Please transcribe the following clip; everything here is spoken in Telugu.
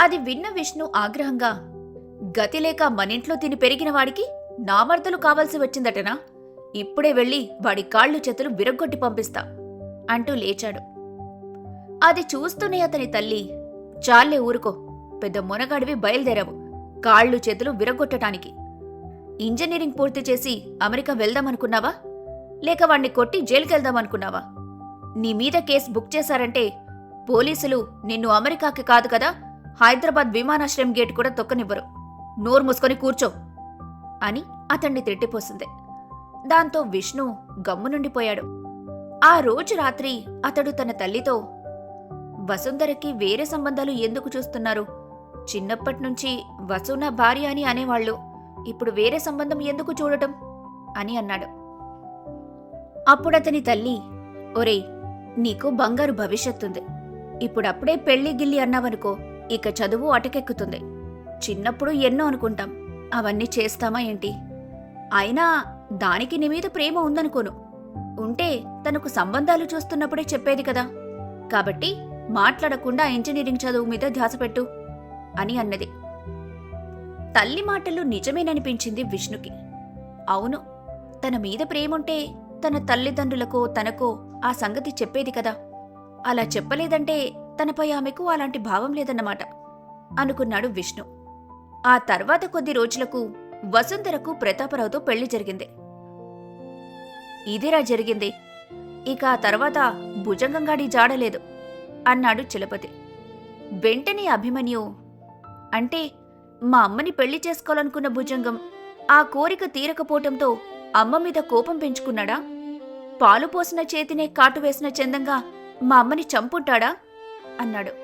అది విన్న విష్ణు ఆగ్రహంగా గతిలేక మనింట్లో తిని పెరిగిన వాడికి నామర్దలు కావాల్సి వచ్చిందటనా? ఇప్పుడే వెళ్ళి వాడి కాళ్ళు చేతులు విరగ్గొట్టి పంపిస్తా అంటూ లేచాడు. అది చూస్తూనే అతని తల్లి చాలే ఊరుకో పెద్ద మునగాడివి బయలుదేరావు కాళ్ళు చేతులు విరగొట్టడానికి ఇంజనీరింగ్ పూర్తి చేసి అమెరికా వెళ్దామనుకున్నావా? లేక వాణ్ణి కొట్టి జైలుకెళ్దామనుకున్నావా? నీ మీద కేసు బుక్ చేశారంటే పోలీసులు నిన్ను అమెరికాకి కాదు కదా హైదరాబాద్ విమానాశ్రయం గేట్ కూడా తొక్కనివ్వరు. నోరు మూసుకొని కూర్చో అని అతన్ని తిట్టిపోసింది. దాంతో విష్ణు గమ్మునుండిపోయాడు. ఆ రోజు రాత్రి అతడు తన తల్లితో వసుంధరకి వేరే సంబంధాలు ఎందుకు చూస్తున్నారు? చిన్నప్పటినుంచి వసున భార్య అని అనేవాళ్ళు ఇప్పుడు వేరే సంబంధం ఎందుకు చూడటం? అని అన్నాడు. అప్పుడతని తల్లి ఒరేయ్ నీకు బంగారు భవిష్యత్తుంది. ఇప్పుడప్పుడే పెళ్ళి గిల్లి అన్నావనుకో ఇక చదువు అటకెక్కుతుంది. చిన్నప్పుడు ఎన్నో అనుకుంటాం. అవన్నీ చేస్తామా ఏంటి? అయినా దానికి నీ మీద ప్రేమ ఉందనుకోను. ఉంటే తనకు సంబంధాలు చూస్తున్నప్పుడే చెప్పేది కదా. కాబట్టి మాట్లాడకుండా ఇంజనీరింగ్ చదువు మీద ధ్యాస పెట్టు అని అన్నది. తల్లి మాటలు నిజమేననిపించింది విష్ణుకి. అవును తన మీద ప్రేముంటే తన తల్లిదండ్రులకో తనకో ఆ సంగతి చెప్పేది కదా. అలా చెప్పలేదంటే తనపై ఆమెకు అలాంటి భావం లేదన్నమాట అనుకున్నాడు విష్ణు. ఆ తర్వాత కొద్ది రోజులకు వసుంధరకు ప్రతాపరావుతో పెళ్ళి జరిగింది. ఇదిరా జరిగింది. ఇక ఆ తర్వాత భుజంగంగాడి జాడలేదు అన్నాడు చలపతి. వెంటనే అభిమన్యు అంటే మా అమ్మని పెళ్ళి చేసుకోవాలనుకున్న భుజంగం ఆ కోరిక తీరకపోవటంతో అమ్మ మీద కోపం పెంచుకున్నాడా? పాలు పోసిన చేతినే కాటు వేసిన చందంగా మా అమ్మని చంపుంటాడా? అన్నాడు.